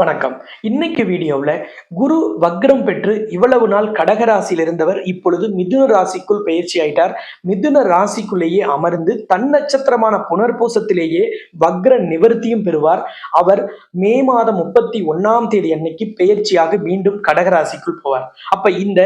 வணக்கம். இன்னைக்கு வீடியோவில் குரு வக்ரம் பெற்று இவ்வளவு நாள் கடகராசியில் இருந்தவர் இப்பொழுது மிதுன ராசிக்குள் பயிற்சி ஆயிட்டார். மிதுன ராசிக்குள்ளேயே அமர்ந்து தன் நட்சத்திரமான புனர்பூசத்திலேயே வக்ர நிவர்த்தியும் பெறுவார். அவர் மே மாதம் முப்பத்தி ஒன்னாம் தேதி அன்னைக்கு பயிற்சியாக மீண்டும் கடகராசிக்குள் போவார். அப்ப இந்த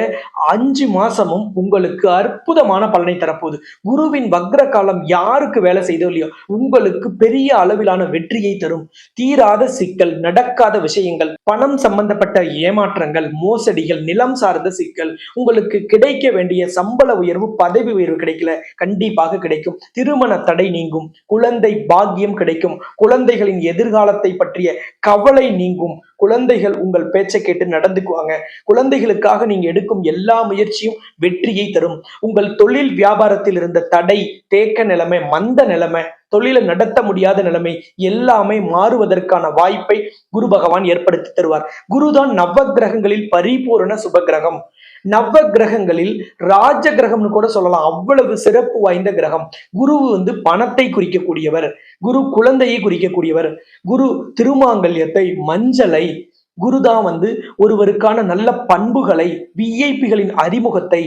அஞ்சு மாசமும் உங்களுக்கு அற்புதமான பலனை தரப்போகுது. குருவின் வக்ர காலம் யாருக்கு வேலை செய்தோ இல்லையோ உங்களுக்கு பெரிய அளவிலான வெற்றியை தரும். தீராத சிக்கல் நடக்காத விஷயங்கள் பணம் சம்பந்தப்பட்ட ஏமாற்றங்கள் மோசடிகள் நிலம் சார்ந்த சிக்கல் உங்களுக்கு கிடைக்க வேண்டிய சம்பள உயர்வு பதவி உயர்வு கிடைக்கல கண்டிப்பாக கிடைக்கும். திருமண தடை நீங்கும் குழந்தை பாக்கியம் கிடைக்கும். குழந்தைகளின் எதிர்காலத்தை பற்றிய கவலை நீங்கும். குழந்தைகள் உங்கள் பேச்சை கேட்டு நடந்துக்குவாங்க. குழந்தைகளுக்காக நீங்க எடுக்கும் எல்லா முயற்சியும் வெற்றியை தரும். உங்கள் தொழில் வியாபாரத்தில் இருந்த தடை தேக்க நிலைமை மந்த நிலைமை தொழிலை நடத்த முடியாத நிலைமை எல்லாமே மாறுவதற்கான வாய்ப்பை குரு பகவான் ஏற்படுத்தி தருவார். குருதான் நவ கிரகங்களில் பரிபூரண சுப கிரகம் நவ கிரகங்களில் ராஜ கிரகம்னு கூட சொல்லலாம். அவ்வளவு சிறப்பு வாய்ந்த கிரகம். குரு வந்து பணத்தை குறிக்கக்கூடியவர். குரு குழந்தையை குறிக்கக்கூடியவர். குரு திருமாங்கல்யத்தை மஞ்சளை குருதான் வந்து ஒருவருக்கான நல்ல பண்புகளை விஐபிகளின் அறிமுகத்தை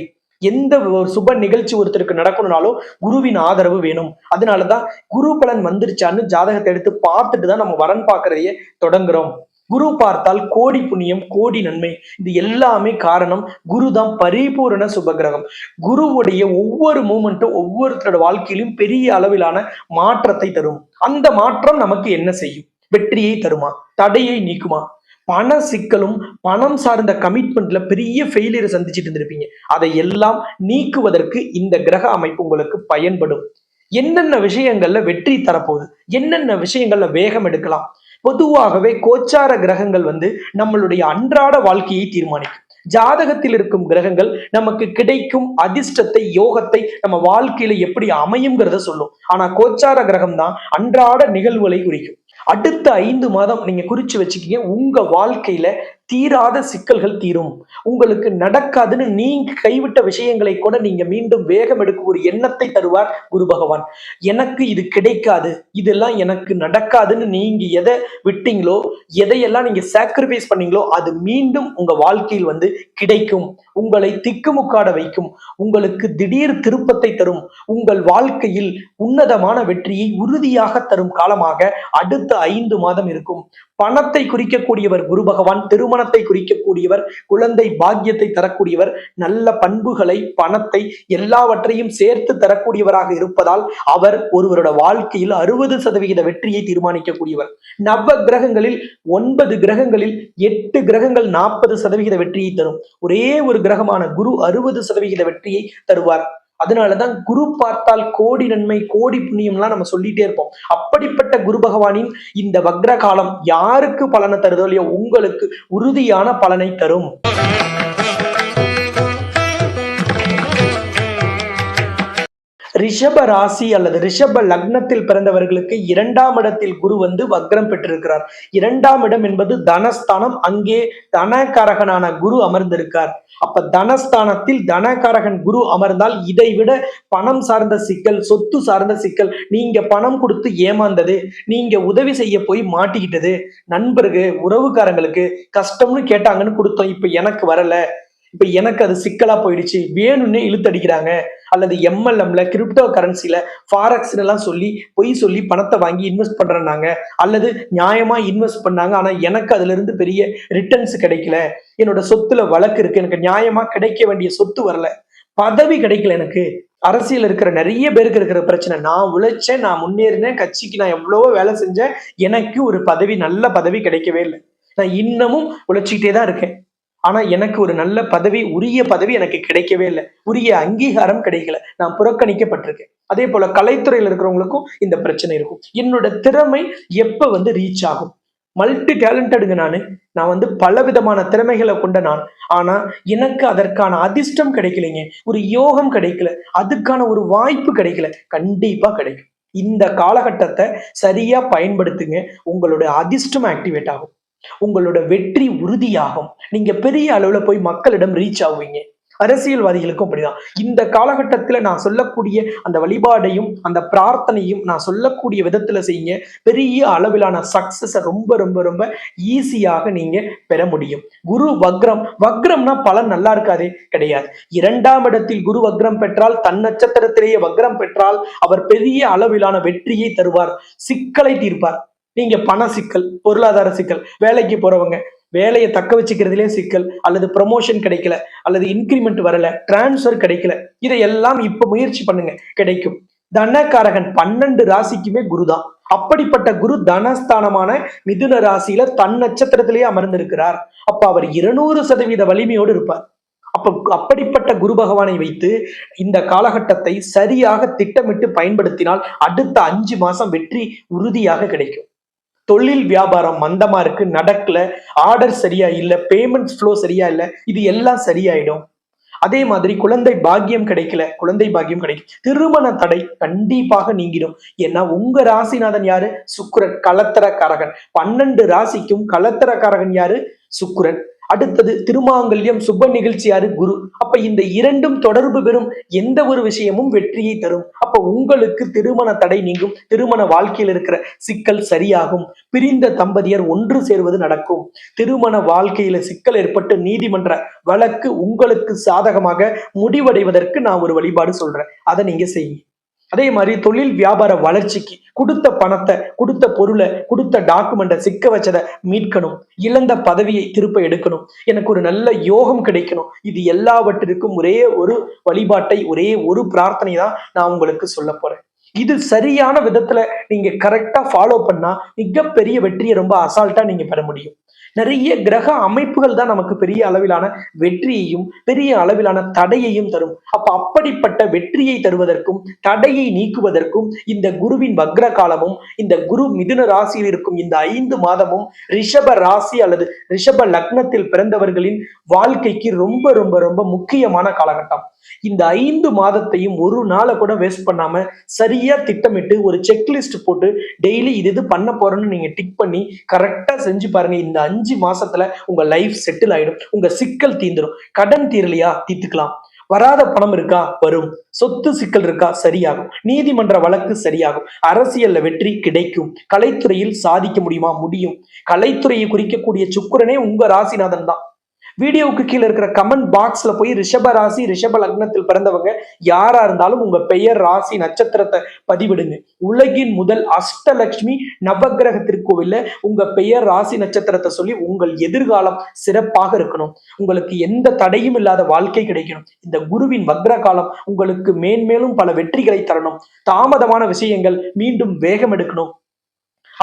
எந்த ஒரு சுப நிகழ்ச்சி ஒருத்தருக்கு நடக்கணும்னாலும் குருவின் ஆதரவு வேணும். அதனாலதான் குரு பலன் வந்துருச்சான்னு ஜாதகத்தை எடுத்து பார்த்துட்டு தான் நம்ம வரன் பார்க்கறதையே தொடங்குறோம். குரு பார்த்தால் கோடி புண்ணியம் கோடி நன்மை. இது எல்லாமே காரணம் குரு தான் பரிபூரண சுபகிரகம். குருவுடைய ஒவ்வொரு மூமெண்ட்டும் ஒவ்வொருத்தரோட வாழ்க்கையிலும் பெரிய அளவிலான மாற்றத்தை தரும். அந்த மாற்றம் நமக்கு என்ன செய்யும்? வெற்றியை தருமா? தடையை நீக்குமா? பண சிக்கலும் பணம் சார்ந்த கமிட்மெண்ட்ல பெரிய ஃபெயிலியரை சந்திச்சுட்டு இருந்திருப்பீங்க. அதை எல்லாம் நீக்குவதற்கு இந்த கிரக அமைப்பு உங்களுக்கு பயன்படும். என்னென்ன விஷயங்கள்ல வெற்றி தரப்போகுது? என்னென்ன விஷயங்கள்ல வேகம் எடுக்கலாம்? பொதுவாகவே கோச்சார கிரகங்கள் வந்து நம்மளுடைய அன்றாட வாழ்க்கையை தீர்மானிக்கும். ஜாதகத்தில் இருக்கும் கிரகங்கள் நமக்கு கிடைக்கும் அதிர்ஷ்டத்தை யோகத்தை நம்ம வாழ்க்கையில எப்படி அமையுங்கிறத சொல்லும். ஆனா கோச்சார கிரகம் தான் அன்றாட நிகழ்வுகளை குறிக்கும். அடுத்த ஐந்து மாதம் நீங்க குறிச்சு வச்சுக்கீங்க. உங்க வாழ்க்கையில தீராத சிக்கல்கள் தீரும். உங்களுக்கு நடக்காதுன்னு நீங்க கைவிட்ட விஷயங்களை கூட நீங்க மீண்டும் வேகம் எடுக்கும் ஒரு எண்ணத்தை தருவார் குரு பகவான். எனக்கு இது கிடைக்காது. இதெல்லாம் எனக்கு நடக்காதுன்னு நீங்க எதை விட்டீங்களோ எதையெல்லாம் நீங்க சாக்ரிஃபைஸ் பண்ணீங்களோ அது மீண்டும் உங்க வாழ்க்கையில் வந்து கிடைக்கும். உங்களை திக்குமுக்காட வைக்கும். உங்களுக்கு திடீர் திருப்பத்தை தரும். உங்கள் வாழ்க்கையில் உன்னதமான வெற்றியை உறுதியாக தரும் காலமாக அடுத்த ஐந்து மாதம் இருக்கும். பணத்தை குறிக்கக்கூடியவர் குரு பகவான். திருமண திருமணத்தை குறிக்கக்கூடியவர் குழந்தை பாக்கியத்தை தரக்கூடியவர் நல்ல பண்புகளை பணத்தை எல்லாவற்றையும் சேர்த்து தரக்கூடியவராக இருப்பதால் அவர் ஒருவரோட வாழ்க்கையில் அறுபது சதவிகித வெற்றியை தீர்மானிக்கக்கூடியவர். நவ கிரகங்களில் ஒன்பது கிரகங்களில் எட்டு கிரகங்கள் நாற்பது சதவிகித வெற்றியை தரும். ஒரே ஒரு கிரகமான குரு அறுபது சதவிகித வெற்றியை தருவார். அதனாலதான் குரு பார்த்தால் கோடி நன்மை கோடி புண்ணியம்லாம் நம்ம சொல்லிட்டே இருப்போம். அப்படிப்பட்ட குரு பகவானின் இந்த வக்ர காலம் யாருக்கு பலனை தருதோ இல்லையோ உங்களுக்கு உறுதியான பலனை தரும். ரிஷப ராசி அல்லது ரிஷப லக்னத்தில் பிறந்தவர்களுக்கு இரண்டாம் இடத்தில் குரு வந்து வக்ரம் பெற்றிருக்கிறார். இரண்டாம் இடம் என்பது தனஸ்தானம். அங்கே தனகாரகனான குரு அமர்ந்திருக்கார். அப்ப தனஸ்தானத்தில் தனகாரகன் குரு அமர்ந்தால் இதை விட பணம் சார்ந்த சிக்கல் சொத்து சார்ந்த சிக்கல் நீங்க பணம் கொடுத்து ஏமாந்தது நீங்க உதவி செய்ய போய் மாட்டிக்கிட்டது நண்பருக்கு உறவுக்காரங்களுக்கு கஷ்டம்னு கேட்டாங்கன்னு கொடுத்தோம். இப்ப எனக்கு வரல. இப்ப எனக்கு அது சிக்கலா போயிடுச்சு. வேணும்னே இழுத்தடிக்கிறாங்க. அல்லது எம்எல்எம்ல கிரிப்டோ கரன்சில ஃபாரக்ஸ் எல்லாம் சொல்லி பொய் சொல்லி பணத்தை வாங்கி இன்வெஸ்ட் பண்றாங்க அல்லது நியாயமா இன்வெஸ்ட் பண்ணாங்க. ஆனா எனக்கு அதுல இருந்து பெரிய ரிட்டர்ன்ஸ் கிடைக்கல. என்னோட சொத்துல வழக்கு இருக்கு. எனக்கு நியாயமா கிடைக்க வேண்டிய சொத்து வரல. பதவி கிடைக்கல எனக்கு. அரசியல் இருக்கிற நிறைய பேருக்கு இருக்கிற பிரச்சனை. நான் உழைச்சேன் நான் முன்னேறினேன் கட்சிக்கு நான் எவ்வளவோ வேலை செஞ்சேன். எனக்கு ஒரு பதவி நல்ல பதவி கிடைக்கவே இல்லை. நான் இன்னமும் உழைச்சிக்கிட்டே தான் இருக்கேன். ஆனா எனக்கு ஒரு நல்ல பதவி உரிய பதவி எனக்கு கிடைக்கவே இல்லை. உரிய அங்கீகாரம் கிடைக்கல. நான் புறக்கணிக்கப்பட்டிருக்கேன். அதே போல கலைத்துறையில் இருக்கிறவங்களுக்கும் இந்த பிரச்சனை இருக்கும். என்னோட திறமை எப்ப வந்து ரீச் ஆகும்? மல்டி டேலண்டடுங்க நான். நான் வந்து பல விதமான திறமைகளை கொண்ட நான். ஆனா எனக்கு அதற்கான அதிர்ஷ்டம் கிடைக்கலைங்க. ஒரு யோகம் கிடைக்கல. அதுக்கான ஒரு வாய்ப்பு கிடைக்கல. கண்டிப்பா கிடைக்கும். இந்த காலகட்டத்தை சரியா பயன்படுத்துங்க. உங்களோட அதிர்ஷ்டம் ஆக்டிவேட் ஆகும். உங்களோட வெற்றி உறுதியாகும். நீங்க பெரிய அளவுல போய் மக்களிடம் ரீச் ஆகுவீங்க. அரசியல்வாதிகளுக்கும் அப்படிதான். இந்த காலகட்டத்துல நான் சொல்லக்கூடிய அந்த வழிபாடையும் அந்த பிரார்த்தனையும் நான் சொல்லக்கூடிய விதத்துல செய்யுங்க. பெரிய அளவிலான சக்சஸ ரொம்ப ரொம்ப ரொம்ப ஈஸியாக நீங்க பெற முடியும். குரு வக்ரம் வக்ரம்னா பலன் நல்லா இருக்காதே? கிடையாது. இரண்டாம் இடத்தில் குரு வக்ரம் பெற்றால் தன் நட்சத்திரத்திலேயே வக்ரம் பெற்றால் அவர் பெரிய அளவிலான வெற்றியை தருவார். சிக்கலை தீர்ப்பார். நீங்க பண சிக்கல் பொருளாதார சிக்கல் வேலைக்கு போறவங்க வேலையை தக்க வச்சுக்கிறதுலே சிக்கல் அல்லது ப்ரமோஷன் கிடைக்கல அல்லது இன்க்ரிமெண்ட் வரல டிரான்ஸ்ஃபர் கிடைக்கல இதையெல்லாம் இப்ப முயற்சி பண்ணுங்க கிடைக்கும். தனகாரகன் பன்னெண்டு ராசிக்குமே குருதான். அப்படிப்பட்ட குரு தனஸ்தானமான மிதுன ராசியில தன் நட்சத்திரத்திலேயே அமர்ந்திருக்கிறார். அப்ப அவர் இருநூறு சதவீத வலிமையோடு இருப்பார். அப்ப அப்படிப்பட்ட குரு பகவானை வைத்து இந்த காலகட்டத்தை சரியாக திட்டமிட்டு பயன்படுத்தினால் அடுத்த அஞ்சு மாசம் வெற்றி உறுதியாக கிடைக்கும். தொழில் வியாபாரம் மந்தமா இருக்கு நடக்கல ஆர்டர் சரியா இல்ல பேமெண்ட் ஃப்ளோ சரியா இல்ல இது எல்லாம் சரியாயிடும். அதே மாதிரி குழந்தை பாக்கியம் கிடைக்கல குழந்தை பாக்கியம் கிடைக்கும். திருமண தடை கண்டிப்பாக நீங்கிடும். ஏன்னா உங்க ராசிநாதன் யாரு? சுக்கிரன் கலத்தரக்காரகன். பன்னெண்டு ராசிக்கும் கலத்தரக்காரகன் யாரு? சுக்கிரன். அடுத்தது திருமாங்கல்யம் சுப நிகழ்ச்சி யாரு குரு. அப்ப இந்த இரண்டும் தொடர்பு பெறும் எந்த ஒரு விஷயமும் வெற்றியை தரும். அப்ப உங்களுக்கு திருமண தடை நீங்கும். திருமண வாழ்க்கையில் இருக்கிற சிக்கல் சரியாகும். பிரிந்த தம்பதியர் ஒன்று சேர்வது நடக்கும். திருமண வாழ்க்கையில சிக்கல் ஏற்பட்டு நீதிமன்ற வழக்கு உங்களுக்கு சாதகமாக முடிவடைவதற்கு நான் ஒரு வழிபாடு சொல்றேன். அதை நீங்க செய்யுங்க. அதே மாதிரி தொழில் வியாபார வளர்ச்சிக்கு கொடுத்த பணத்தை கொடுத்த பொருளை கொடுத்த டாக்குமெண்ட்டை சிக்க வச்சதை மீட்கணும். இழந்த பதவியை திருப்ப எடுக்கணும். எனக்கு ஒரு நல்ல யோகம் கிடைக்கணும். இது எல்லாவற்றிற்கும் ஒரே ஒரு வழிபாட்டை ஒரே ஒரு பிரார்த்தனை தான் நான் உங்களுக்கு சொல்ல போறேன். இது சரியான விதத்துல நீங்க கரெக்டா ஃபாலோ பண்ணா மிகப்பெரிய வெற்றியை ரொம்ப அசால்ட்டா நீங்க பெற முடியும். நிறைய கிரக அமைப்புகள் தான் நமக்கு பெரிய அளவிலான வெற்றியையும் பெரிய அளவிலான தடையையும் தரும். அப்ப அப்படிப்பட்ட வெற்றியை தருவதற்கும் தடையை நீக்குவதற்கும் இந்த குருவின் வக்ர காலமும் இந்த குரு மிதுன ராசியில் இருக்கும் இந்த ஐந்து மாதமும் ரிஷப ராசி அல்லது ரிஷப லக்னத்தில் பிறந்தவர்களின் வாழ்க்கைக்கு ரொம்ப ரொம்ப ரொம்ப முக்கியமான காலகட்டம். இந்த ஐந்து மாதத்தையும் ஒரு நாளை கூட வேஸ்ட் பண்ணாம சரியா திட்டமிட்டு ஒரு செக்லிஸ்ட் போட்டு டெய்லி இது இது பண்ண போறேன்னு நீங்க டிக் பண்ணி கரெக்டா செஞ்சு பாருங்க. இந்த அஞ்சு மாசத்துல உங்க லைஃப் செட்டில் ஆயிடும். உங்க சிக்கல் தீந்துடும் கடன் தீரலையா? தீர்த்துக்கலாம். வராத பணம் இருக்கா? வரும். சொத்து சிக்கல் இருக்கா? சரியாகும். நீதிமன்ற வழக்கு சரியாகும். அரசியல்ல வெற்றி கிடைக்கும். கலைத்துறையில் சாதிக்க முடியுமா? முடியும். கலைத்துறையை குறிக்கக்கூடிய சுக்கிரனே உங்க ராசிநாதன் தான். வீடியோவுக்கு கீழே இருக்கிற கமெண்ட் பாக்ஸ்ல போய் ரிஷப ராசி ரிஷப லக்னத்தில் பிறந்தவங்க யாரா இருந்தாலும் உங்க பெயர் ராசி நட்சத்திரத்தை பதிவிடுங்க. உலகின் முதல் அஷ்டலட்சுமி நவகிரக திருக்கோவில்ல உங்க பெயர் ராசி நட்சத்திரத்தை சொல்லி உங்கள் எதிர்காலம் சிறப்பாக இருக்கணும். உங்களுக்கு எந்த தடையும் இல்லாத வாழ்க்கை கிடைக்கணும். இந்த குருவின் வக்ர காலம் உங்களுக்கு மேன்மேலும் பல வெற்றிகளை தரணும். தாமதமான விஷயங்கள் மீண்டும் வேகம் எடுக்கணும்.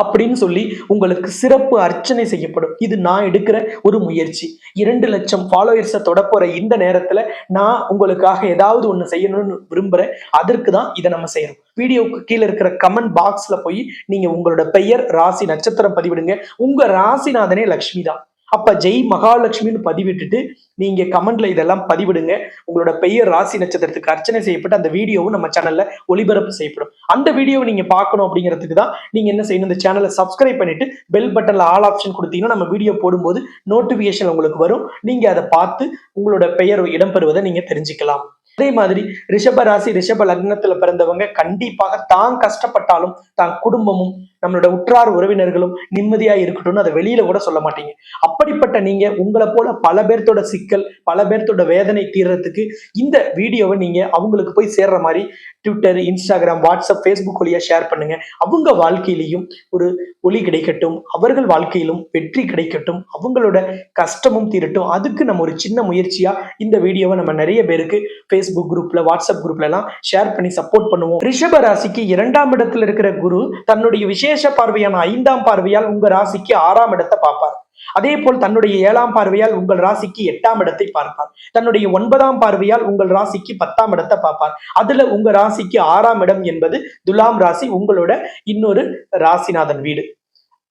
அப்படின்னு சொல்லி உங்களுக்கு சிறப்பு அர்ச்சனை செய்யப்படும். இது நான் எடுக்கிற ஒரு முயற்சி. இரண்டு லட்சம் ஃபாலோயர்ஸை தொடப்போற இந்த நேரத்துல நான் உங்களுக்காக ஏதாவது ஒன்று செய்யணும்னு விரும்புறேன். அதற்கு தான் இதை நம்ம செய்யணும் வீடியோவுக்கு கீழே இருக்கிற கமெண்ட் பாக்ஸ்ல போய் நீங்க உங்களோட பெயர் ராசி நட்சத்திரம் பதிவிடுங்க. உங்க ராசிநாதனே லக்ஷ்மி தான். அப்ப ஜெய் மகாலட்சுமின்னு பதிவிட்டுட்டு நீங்க கமெண்ட்ல இதெல்லாம் பதிவிடுங்க. உங்களோட பெயர் ராசி நட்சத்திரத்துக்கு அர்ச்சனை செய்யப்பட்டு அந்த வீடியோவும் நம்ம சேனல்ல ஒளிபரப்பு செய்யப்படும். அந்த வீடியோவை நீங்க பார்க்கணும் அப்படிங்கிறதுக்கு தான் நீங்க என்ன செய்யணும்? இந்த சேனலை சப்ஸ்கிரைப் பண்ணிட்டு பெல் பட்டன்ல ஆல் ஆப்ஷன் கொடுத்தீங்கன்னா நம்ம வீடியோ போடும்போது நோட்டிபிகேஷன் உங்களுக்கு வரும். நீங்க அதை பார்த்து உங்களோட பெயர் இடம்பெறுவதை நீங்க தெரிஞ்சுக்கலாம். அதே மாதிரி ரிஷப ராசி ரிஷப லக்னத்துல பிறந்தவங்க கண்டிப்பாக தான் கஷ்டப்பட்டாலும் தான் குடும்பமும் நம்மளோட உற்றார் உறவினர்களும் நிம்மதியா இருக்கட்டும்னு அதை வெளியில கூட சொல்ல மாட்டீங்க. அப்படிப்பட்ட நீங்க உங்களை போல பல பேர்த்தோட சிக்கல் பல பேர்த்தோட வேதனை தீர்றதுக்கு இந்த வீடியோவை நீங்க அவங்களுக்கு போய் சேர்ற மாதிரி ட்விட்டர் இன்ஸ்டாகிராம் வாட்ஸ்அப் ஃபேஸ்புக் வழியா ஷேர் பண்ணுங்க. அவங்க வாழ்க்கையிலையும் ஒரு ஒளி கிடைக்கட்டும் அவர்கள் வாழ்க்கையிலும் வெற்றி கிடைக்கட்டும் அவங்களோட கஷ்டமும் தீரட்டும். அதுக்கு நம்ம ஒரு சின்ன முயற்சியா இந்த வீடியோவை நம்ம நிறைய பேருக்கு ஃபேஸ்புக் குரூப்ல வாட்ஸ்அப் குரூப்ல எல்லாம் ஷேர் பண்ணி சப்போர்ட் பண்ணுவோம். ரிஷப ராசிக்கு இரண்டாம் இடத்துல இருக்கிற குரு தன்னுடைய விஷயம் விசேஷ பார்வையான ஐந்தாம் பார்வையால் உங்க ராசிக்கு ஆறாம் இடத்தை பார்ப்பார். அதே போல் தன்னுடைய ஏழாம் பார்வையால் உங்கள் ராசிக்கு எட்டாம் இடத்தை பார்ப்பார். தன்னுடைய ஒன்பதாம் பார்வையால் உங்கள் ராசிக்கு பத்தாம் இடத்தை பார்ப்பார். அதுல உங்க ராசிக்கு ஆறாம் இடம் என்பது துலாம் ராசி உங்களோட இன்னொரு ராசிநாதன் வீடு.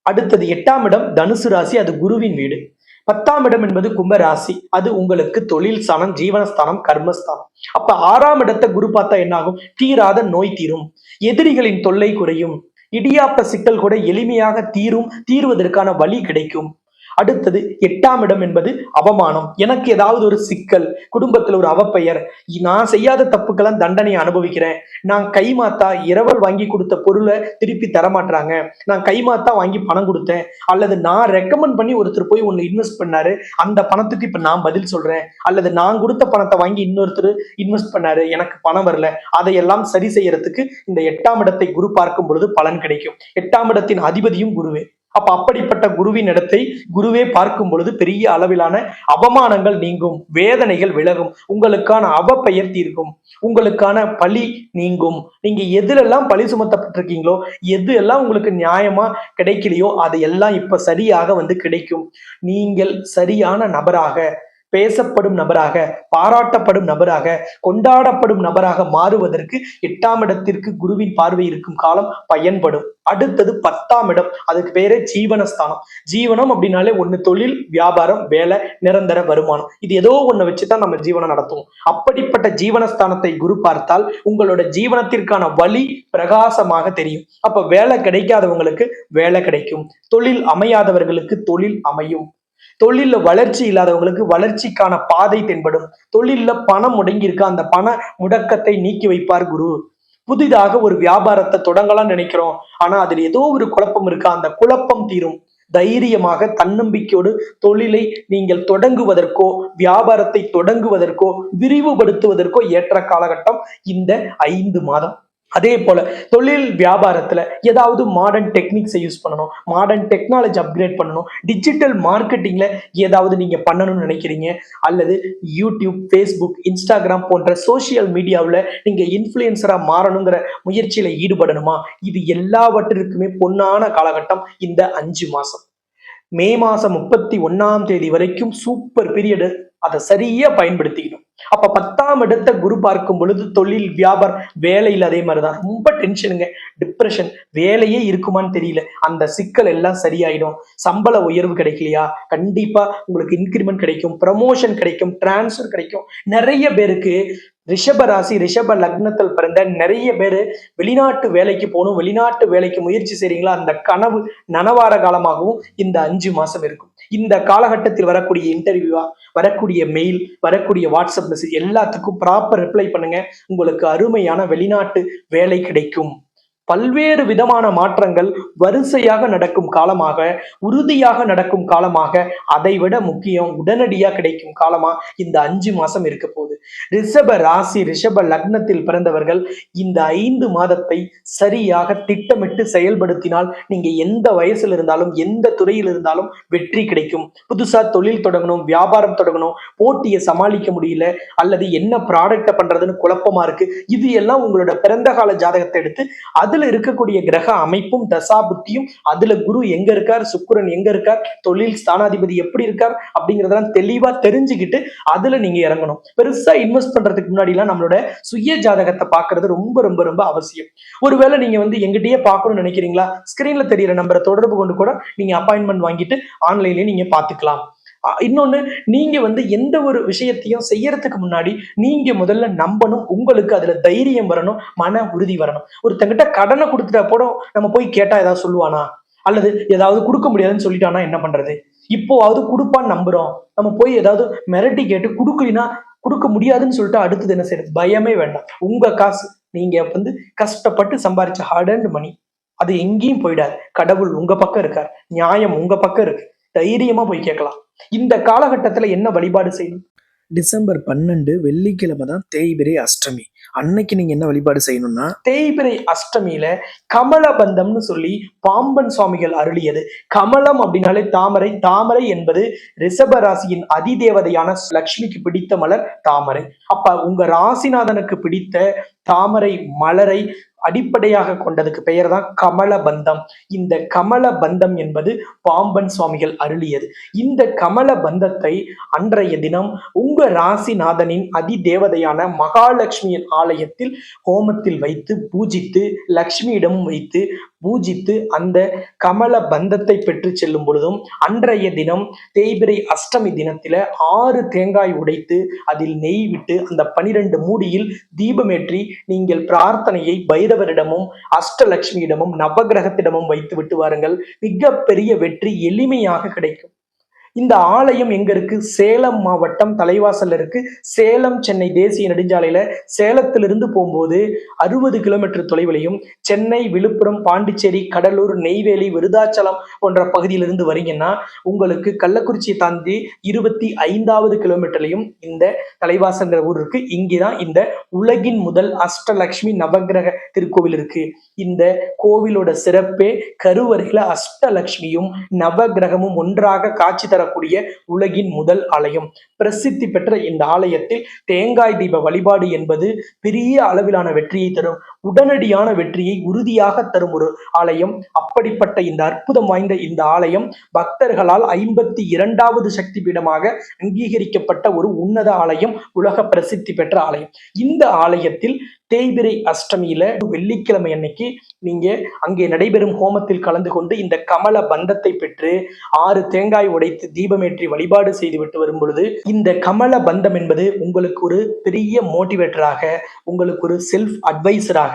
அடுத்தது எட்டாம் இடம் தனுசு ராசி அது குருவின் வீடு. பத்தாம் இடம் என்பது கும்பராசி அது உங்களுக்கு தொழில் ஸ்தானம் ஜீவனஸ்தானம் கர்மஸ்தானம். அப்ப ஆறாம் இடத்தை குரு பார்த்தா என்னாகும்? தீராத நோய் தீரும். எதிரிகளின் தொல்லை குறையும். இடியாப்ப சிக்கல் கூட எளிமையாக தீரும் தீர்வதற்கான வழி கிடைக்கும். அடுத்தது எட்டாம் இடம் என்பது அவமானம். எனக்கு ஏதாவது ஒரு சிக்கல் குடும்பத்தில் ஒரு அவப்பெயர் நான் செய்யாத தப்புக்கெல்லாம் தண்டனையை அனுபவிக்கிறேன். நான் கைமாத்தா இரவல் வாங்கி கொடுத்த பொருளை திருப்பி தரமாட்டாங்க நான் கைமாத்தா வாங்கி பணம் கொடுத்தேன். அல்லது நான் ரெக்கமெண்ட் பண்ணி ஒருத்தர் போய் ஒன்று இன்வெஸ்ட் பண்ணாரு. அந்த பணத்துக்கு இப்போ நான் பதில் சொல்றேன். அல்லது நான் கொடுத்த பணத்தை வாங்கி இன்னொருத்தர் இன்வெஸ்ட் பண்ணாரு. எனக்கு பணம் வரல. அதையெல்லாம் சரி செய்யறதுக்கு இந்த எட்டாம் இடத்தை குரு பார்க்கும் பொழுது பலன் கிடைக்கும். எட்டாம் இடத்தின் அதிபதியும் குருவே. அப்ப அப்படிப்பட்ட குருவின் இடத்தை குருவே பார்க்கும் பொழுது பெரிய அளவிலான அவமானங்கள் நீங்கும் வேதனைகள் விலகும் உங்களுக்கான அவப்பெயர் தீர்க்கும் உங்களுக்கான பழி நீங்கும். நீங்க எதுலெல்லாம் பழி சுமத்தப்பட்டிருக்கீங்களோ எது எல்லாம் உங்களுக்கு நியாயமா கிடைக்கலையோ அது எல்லாம் இப்ப சரியாக வந்து கிடைக்கும். நீங்கள் சரியான நபராக பேசப்படும் நபராக பாராட்டப்படும் நபராக கொண்டாடப்படும் நபராக மாறுவதற்கு எட்டாம் இடத்திற்கு குருவின் பார்வை இருக்கும் காலம் பயன்படும். அடுத்தது பத்தாம் இடம். அதுக்கு பேரே ஜீவனஸ்தானம். ஜீவனம் அப்படின்னாலே ஒண்ணு தொழில் வியாபாரம் வேலை நிரந்தர வருமானம். இது ஏதோ ஒண்ணு வச்சுதான் நம்ம ஜீவனம் நடத்துவோம். அப்படிப்பட்ட ஜீவனஸ்தானத்தை குரு பார்த்தால் உங்களோட ஜீவனத்திற்கான வழி பிரகாசமாக தெரியும். அப்ப வேலை கிடைக்காதவங்களுக்கு வேலை கிடைக்கும். தொழில் அமையாதவர்களுக்கு தொழில் அமையும். தொழில்ல வளர்ச்சி இல்லாதவங்களுக்கு வளர்ச்சிக்கான பாதை தென்படும். தொழில பணம் முடங்கி இருக்க அந்த பண முடக்கத்தை நீக்கி வைப்பார் குரு. புதிதாக ஒரு வியாபாரத்தை தொடங்கலாம் நினைக்கிறோம். ஆனா அதுல ஏதோ ஒரு குழப்பம் இருக்கா? அந்த குழப்பம் தீரும். தைரியமாக தன்னம்பிக்கையோடு தொழிலை நீங்கள் தொடங்குவதற்கோ வியாபாரத்தை தொடங்குவதற்கோ விரிவுபடுத்துவதற்கோ ஏற்ற காலகட்டம் இந்த ஐந்து மாதம். அதே போல தொழில் வியாபாரத்துல ஏதாவது மாடர்ன் டெக்னிக்ஸை யூஸ் பண்ணணும் மாடர்ன் டெக்னாலஜி அப்கிரேட் பண்ணணும் டிஜிட்டல் மார்க்கெட்டிங்ல ஏதாவது நீங்க பண்ணணும்னு நினைக்கிறீங்க அல்லது யூடியூப் ஃபேஸ்புக் இன்ஸ்டாகிராம் போன்ற சோசியல் மீடியாவில் நீங்க இன்ஃப்ளூயன்சரா மாறணுங்கிற முயற்சியில ஈடுபடணுமா? இது எல்லாவற்றிற்குமே பொன்னான காலகட்டம் இந்த அஞ்சு மாசம். மே மாசம் முப்பத்தி ஒன்னாம் தேதி வரைக்கும் சூப்பர் பீரியடு அதை சரியா பயன்படுத்திக்கணும். அப்ப பத்தாம் இடத்த குரு பார்க்கும் பொழுது தொழில் வியாபாரம் வேலையில் அதே மாதிரிதான். ரொம்ப டென்ஷனுங்க டிப்ரெஷன் வேலையே இருக்குமான்னு தெரியல. அந்த சிக்கல் எல்லாம் சரியாயிடும். சம்பள உயர்வு கிடைக்கலையா? கண்டிப்பா உங்களுக்கு இன்கிரிமெண்ட் கிடைக்கும். ப்ரமோஷன் கிடைக்கும். டிரான்ஸ்ஃபர் கிடைக்கும். நிறைய பேருக்கு ரிஷப ராசி ரிஷப லக்னத்தில் பிறந்த நிறைய பேர் வெளிநாட்டு வேலைக்கு போகணும் வெளிநாட்டு வேலைக்கு முயற்சி செய்றீங்களா? அந்த கனவு நனவார காலமாகவும் இந்த அஞ்சு மாசம் இருக்கும். இந்த காலகட்டத்தில் வரக்கூடிய இன்டர்வியூவா வரக்கூடிய மெயில் வரக்கூடிய வாட்ஸ்அப் மெசேஜ் எல்லாத்துக்கும் ப்ராப்பர் ரிப்ளை பண்ணுங்க. உங்களுக்கு அருமையான வெளிநாட்டு வேலை கிடைக்கும். பல்வேறு விதமான மாற்றங்கள் வரிசையாக நடக்கும் காலமாக உறுதியாக நடக்கும் காலமாக அதை விட முக்கியம் உடனடியாக கிடைக்கும் காலமா இந்த அஞ்சு மாசம் இருக்க போகுது. ரிஷப ராசி ரிஷப லக்னத்தில் பிறந்தவர்கள் இந்த ஐந்து மாதத்தை சரியாக திட்டமிட்டு செயல்படுத்தினால் நீங்க எந்த வயசுல இருந்தாலும் எந்த துறையில் இருந்தாலும் வெற்றி கிடைக்கும். புதுசா தொழில் தொடங்கணும் வியாபாரம் தொடங்கணும் போட்டியை சமாளிக்க முடியல அல்லது என்ன ப்ராடக்டை பண்றதுன்னு குழப்பமா இருக்கு இது எல்லாம் உங்களோட பிறந்த கால ஜாதகத்தை எடுத்து அதுல இருக்கக்கூடிய கிரக அமைப்பும் தசா புத்தியும் அதுல குரு எங்க இருக்கார் சுக்கிரன் எங்க இருக்கார் தொழில் ஸ்தானாதிபதி எப்படி இருக்கார் அப்படிங்கறதெல்லாம் தெளிவா தெரிஞ்சுக்கிட்டு அதுல நீங்க இறங்கணும். பெருசா இன்வெஸ்ட் பண்றதுக்கு முன்னாடி எல்லாம் நம்மளோட சுய ஜாதகத்தை பாக்குறது ரொம்ப ரொம்ப ரொம்ப அவசியம். ஒருவேளை நீங்க வந்து எங்கிட்டயே பார்க்கணும்னு நினைக்கிறீங்களா? ஸ்கிரீன்ல தெரியற நம்பரை தொடர்பு கொண்டு கூட நீங்க அப்பாயின்மெண்ட் வாங்கிட்டு ஆன்லைன்லயே நீங்க பாத்துக்கலாம் இன்னொன்று இன்னொன்னு நீங்க வந்து எந்த ஒரு விஷயத்தையும் செய்யறதுக்கு முன்னாடி நீங்க முதல்ல நம்பணும் உங்களுக்கு அதுல தைரியம் வரணும் மன உறுதி வரணும். ஒருத்தங்கிட்ட கடனை கொடுத்துட்டா போட நம்ம போய் கேட்டா ஏதாவது சொல்லுவானா? அல்லது ஏதாவது கொடுக்க முடியாதுன்னு சொல்லிட்டானா என்ன பண்றது? இப்போவாவது கொடுப்பான்னு நம்புகிறோம் நம்ம போய் ஏதாவது மிரட்டி கேட்டு கொடுக்கலினா கொடுக்க முடியாதுன்னு சொல்லிட்டு அடுத்தது என்ன செய்யறது? பயமே வேண்டாம். உங்க காசு நீங்க வந்து கஷ்டப்பட்டு சம்பாரிச்ச ஹார்ட் அண்ட் மணி அது எங்கேயும் போயிடாது. கடவுள் உங்க பக்கம் இருக்கார். நியாயம் உங்க பக்கம் இருக்கு. தைரியமா போய் கேட்கலாம். இந்த காலகட்டத்துல என்ன வழிபாடு செய்யணும்? டிசம்பர் பன்னெண்டு வெள்ளிக்கிழமை தான் தேய்பிரை அஷ்டமி. அன்னைக்கு நீங்க என்ன வழிபாடு செய்யணும்னா தேய்பிரை அஷ்டமியில கமலபந்தம்னு சொல்லி பாம்பன் சுவாமிகள் அருளியது. கமலம் அப்படின்னாலே தாமரை. தாமரை என்பது ரிஷப ராசியின் அதிதேவதையான லக்ஷ்மிக்கு பிடித்த மலர் தாமரை. அப்ப உங்க ராசிநாதனுக்கு பிடித்த தாமரை மலரை அடிப்படையாக கொண்டதுக்கு பெயர் தான் கமலபந்தம். இந்த கமலபந்தம் என்பது பாம்பன் சுவாமிகள் அருளியது. இந்த கமலபந்தத்தை அன்றைய தினம் உங்க ராசிநாதனின் அதிதேவதையான மகாலட்சுமியின் ஆலயத்தில் ஹோமத்தில் வைத்து பூஜித்து லக்ஷ்மியிடம் வைத்து பூஜித்து அந்த கமல பந்தத்தை பெற்று செல்லும் பொழுதும் அன்றைய தினம் தேய்பிரை அஷ்டமி தினத்தில ஆறு தேங்காய் உடைத்து அதில் நெய் விட்டு அந்த பனிரெண்டு மூடியில் தீபமேற்றி நீங்கள் பிரார்த்தனையை பைரவரிடமும் அஷ்டலட்சுமியிடமும் நவகிரகத்திடமும் வைத்து விட்டு வாருங்கள். மிக பெரிய வெற்றி எளிமையாக கிடைக்கும். இந்த ஆலயம் எங்க இருக்கு? சேலம் மாவட்டம் தலைவாசல்ல இருக்கு. சேலம் சென்னை தேசிய நெடுஞ்சாலையில சேலத்திலிருந்து போகும்போது அறுபது கிலோமீட்டர் தொலைவிலையும் சென்னை விழுப்புரம் பாண்டிச்சேரி கடலூர் நெய்வேலி விருதாச்சலம் போன்ற பகுதியிலிருந்து வரீங்கன்னா உங்களுக்கு கள்ளக்குறிச்சியை தாண்டி இருபத்தி ஐந்தாவது கிலோமீட்டர்லையும் இந்த தலைவாசங்கிற ஊர் இருக்கு. இங்கேதான் இந்த உலகின் முதல் அஷ்டலக்ஷ்மி நவக்கிரக திருக்கோவில் இருக்கு. இந்த கோவிலோட சிறப்பே கருவறையில அஷ்டலக்ஷ்மியும் நவக்கிரகமும் ஒன்றாக காட்சி தரக்கூடிய உலகின் முதல் ஆலயம். பிரசித்தி பெற்ற இந்த ஆலயத்தில் தேங்காய் தீப வழிபாடு என்பது பெரிய அளவிலான வெற்றியை தரும். உடனடியான வெற்றியை உறுதியாக தரும் ஒரு ஆலயம். அப்படிப்பட்ட இந்த அற்புதம் வாய்ந்த இந்த ஆலயம் பக்தர்களால் ஐம்பத்தி இரண்டாவது சக்தி பீடமாக அங்கீகரிக்கப்பட்ட ஒரு உன்னத ஆலயம் உலக பிரசித்தி பெற்ற ஆலயம். இந்த ஆலயத்தில் தேய்பிரை அஷ்டமியில வெள்ளிக்கிழமை அன்னைக்கு நீங்க அங்கே நடைபெறும் ஹோமத்தில் கலந்து கொண்டு இந்த கமல பந்தத்தை பெற்று ஆறு தேங்காய் உடைத்து தீபமேற்றி வழிபாடு செய்துவிட்டு வரும் பொழுது இந்த கமல பந்தம் என்பது உங்களுக்கு ஒரு பெரிய மோட்டிவேட்டராக உங்களுக்கு ஒரு செல்ஃப் அட்வைசராக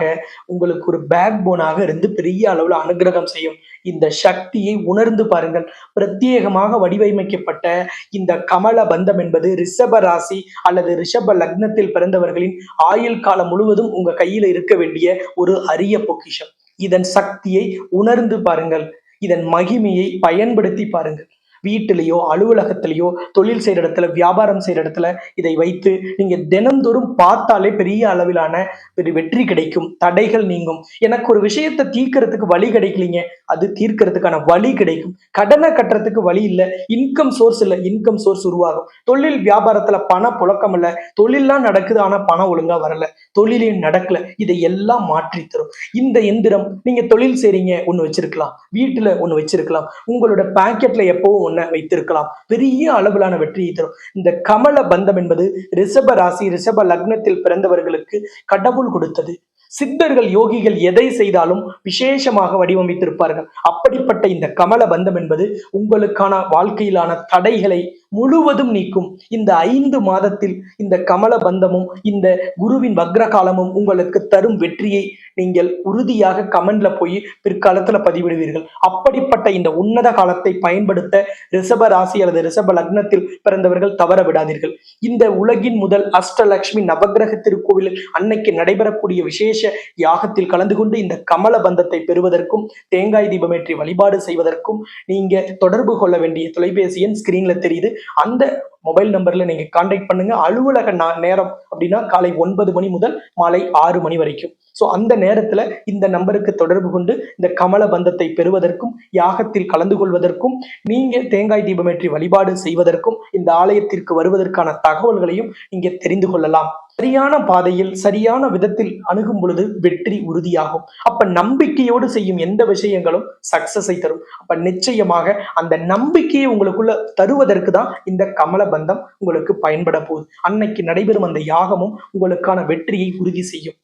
உங்களுக்கு ஒரு பேக் போனாக இருந்து பெரிய அளவில் அனுகிரகம் செய்யும் இந்த சக்தியை உணர்ந்து பாருங்கள். பிரத்யேகமாக வடிவமைக்கப்பட்ட இந்த கமல பந்தம் என்பது ரிஷப ராசி அல்லது ரிஷப லக்னத்தில் பிறந்தவர்களின் ஆயுள் காலம் முழுவதும் உங்க கையில இருக்க வேண்டிய ஒரு அரிய பொக்கிஷம். இதன் சக்தியை உணர்ந்து பாருங்கள். இதன் மகிமையை பயன்படுத்தி பாருங்கள். வீட்டிலேயோ அலுவலகத்திலேயோ தொழில் செய்கிற இடத்துல வியாபாரம் செய்கிற இடத்துல இதை வைத்து நீங்க தினந்தோறும் பார்த்தாலே பெரிய அளவிலான ஒரு வெற்றி கிடைக்கும் தடைகள் நீங்கும். எனக்கு ஒரு விஷயத்தை தீர்க்கறதுக்கு வழி கிடைக்கலீங்க அது தீர்க்கறதுக்கான வழி கிடைக்கும். கடனை கட்டுறதுக்கு வழி இல்லை இன்கம் சோர்ஸ் இல்லை இன்கம் சோர்ஸ் உருவாகும். தொழில் வியாபாரத்துல பண புழக்கம் இல்லை தொழிலெலாம் நடக்குது ஆனால் பணம் ஒழுங்கா வரல தொழிலே நடக்கல இதை எல்லாம் மாற்றி தரும். இந்த எந்திரம் நீங்க தொழில் செய்கிறீங்க ஒன்று வச்சிருக்கலாம் வீட்டில் ஒன்று வச்சிருக்கலாம். உங்களோட பாக்கெட்ல எப்பவும் ஒண்ணு வைத்திருக்கலாம். பெரிய அளவிலான வெற்றியை தரும். இந்த கமல பந்தம் என்பது ரிஷப ராசி ரிஷப லக்னத்தில் பிறந்தவர்களுக்கு கடவுள் கொடுத்தது. சித்தர்கள் யோகிகள் எதை செய்தாலும் விசேஷமாக வடிவமைத்திருப்பார்கள். அப்படிப்பட்ட இந்த கமல பந்தம் என்பது உங்களுக்கான வாழ்க்கையிலான தடைகளை முழுவதும் நீக்கும். இந்த ஐந்து மாதத்தில் இந்த கமல பந்தமும் இந்த குருவின் வக்ர காலமும் உங்களுக்கு தரும் வெற்றியை நீங்கள் உறுதியாக கமெண்ட்ல போய் பிற்காலத்துல பதிவிடுவீர்கள். அப்படிப்பட்ட இந்த உன்னத காலத்தை பயன்படுத்த ரிஷப ராசி அல்லது ரிஷப லக்னத்தில் பிறந்தவர்கள் தவற விடாதீர்கள். இந்த உலகின் முதல் அஷ்டலக்ஷ்மி நவக்கிரக திருக்கோவிலில் அன்னைக்கு நடைபெறக்கூடிய விசேஷ யாகத்தில் கலந்து கொண்டு இந்த கமல பந்தத்தை பெறுவதற்கும் தேங்காய் தீபமேற்றி வழிபாடு செய்வதற்கும் நீங்க தொடர்பு கொள்ள வேண்டிய தொலைபேசி எண் ஸ்கிரீன்ல தெரியுது. அந்த மொபைல் நம்பர்ல நீங்க கான்டாக்ட் பண்ணுங்க. அலுவலக நா- நேரம் அப்படின்னா காலை ஒன்பது மணி முதல் மாலை ஆறு மணி வரைக்கும். ஸோ அந்த நேரத்தில் இந்த நம்பருக்கு தொடர்பு கொண்டு இந்த கமல பந்தத்தை பெறுவதற்கும் யாகத்தில் கலந்து கொள்வதற்கும் நீங்கள் தேங்காய் தீபமேற்றி வழிபாடு செய்வதற்கும் இந்த ஆலயத்திற்கு வருவதற்கான தகவல்களையும் இங்கே தெரிந்து கொள்ளலாம். சரியான பாதையில் சரியான விதத்தில் அணுகும் பொழுது வெற்றி உறுதியாகும். அப்ப நம்பிக்கையோடு செய்யும் எந்த விஷயங்களும் சக்சஸை தரும். அப்ப நிச்சயமாக அந்த நம்பிக்கையை உங்களுக்குள்ள தருவதற்கு தான் இந்த கமல பந்தம் உங்களுக்கு பயன்பட போகுது. அன்னைக்கு நடைபெறும் அந்த யாகமும் உங்களுக்கான வெற்றியை உறுதி செய்யும்.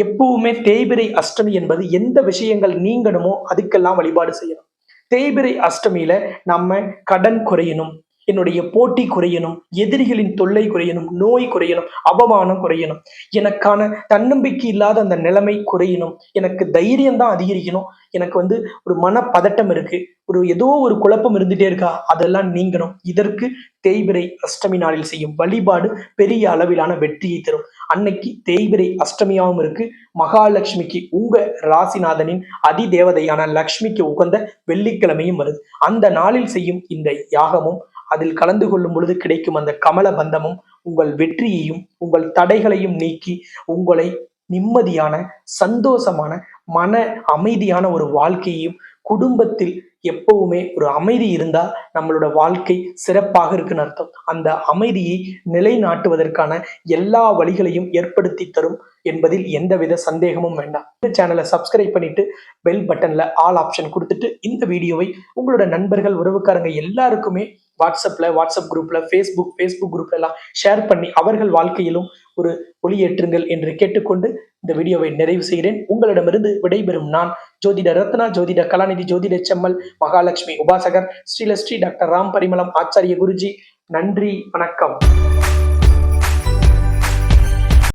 எப்பவுமே தேய்பிரை அஷ்டமி என்பது எந்த விஷயங்கள் நீங்கணுமோ அதுக்கெல்லாம் வழிபாடு செய்யணும். தேய்பிரை அஷ்டமியில நம்ம கடன் குறையணும். என்னுடைய போட்டி குறையணும் எதிரிகளின் தொல்லை குறையணும் நோய் குறையணும் அவமானம் குறையணும். எனக்கான தன்னம்பிக்கை இல்லாத அந்த நிலைமை குறையணும். எனக்கு தைரியம் தான் அதிகரிக்கணும். எனக்கு வந்து ஒரு மனப்பதட்டம் இருக்கு. ஒரு ஏதோ ஒரு குழப்பம் இருந்துட்டே இருக்கா அதெல்லாம் நீங்கணும். இதற்கு தேய்பிரை அஷ்டமி நாளில் செய்யும் வழிபாடு பெரிய அளவிலான வெற்றியை தரும். அன்னைக்கு தேய்பிரை அஷ்டமியாவும் இருக்கு. மகாலட்சுமிக்கு உங்க ராசிநாதனின் அதி தேவதையான லக்ஷ்மிக்கு உகந்த வெள்ளிக்கிழமையும் வருது. அந்த நாளில் செய்யும் இந்த யாகமும் அதில் கலந்து கொள்ளும் பொழுது கிடைக்கும் அந்த கமல பந்தமும் உங்கள் வெற்றியையும் உங்கள் தடைகளையும் நீக்கி உங்களை நிம்மதியான சந்தோஷமான மன அமைதியான ஒரு வாழ்க்கையையும் குடும்பத்தில் எப்பவுமே ஒரு அமைதி இருந்தா நம்மளோட வாழ்க்கை சிறப்பாக இருக்குன்னு அர்த்தம். அந்த அமைதியை நிலைநாட்டுவதற்கான எல்லா வழிகளையும் ஏற்படுத்தி தரும் என்பதில் எந்தவித சந்தேகமும் வேண்டாம். இந்த சேனலை சப்ஸ்கிரைப் பண்ணிட்டு பெல் பட்டன்ல ஆல் ஆப்ஷன் கொடுத்துட்டு இந்த வீடியோவை உங்களோட நண்பர்கள் உறவுக்காரங்க எல்லாருக்குமே வாட்ஸ்அப்ல வாட்ஸ்அப் குரூப்ல ஃபேஸ்புக் ஃபேஸ்புக் குரூப்ல எல்லாம் ஷேர் பண்ணி அவர்கள் வாழ்க்கையிலும் ஒரு ஒளியேற்றுங்கள் என்று கேட்டுக்கொண்டு இந்த வீடியோவை நிறைவு செய்கிறேன். உங்களிடமிருந்து விடைபெறும் நான் ஜோதிட ரத்னா ஜோதிட கலாநிதி ஜோதிட செம்மல் மகாலட்சுமி உபாசகர் ஸ்ரீலஸ்ரீ டாக்டர் ராம் பரிமளம் ஆச்சாரிய குருஜி. நன்றி வணக்கம்.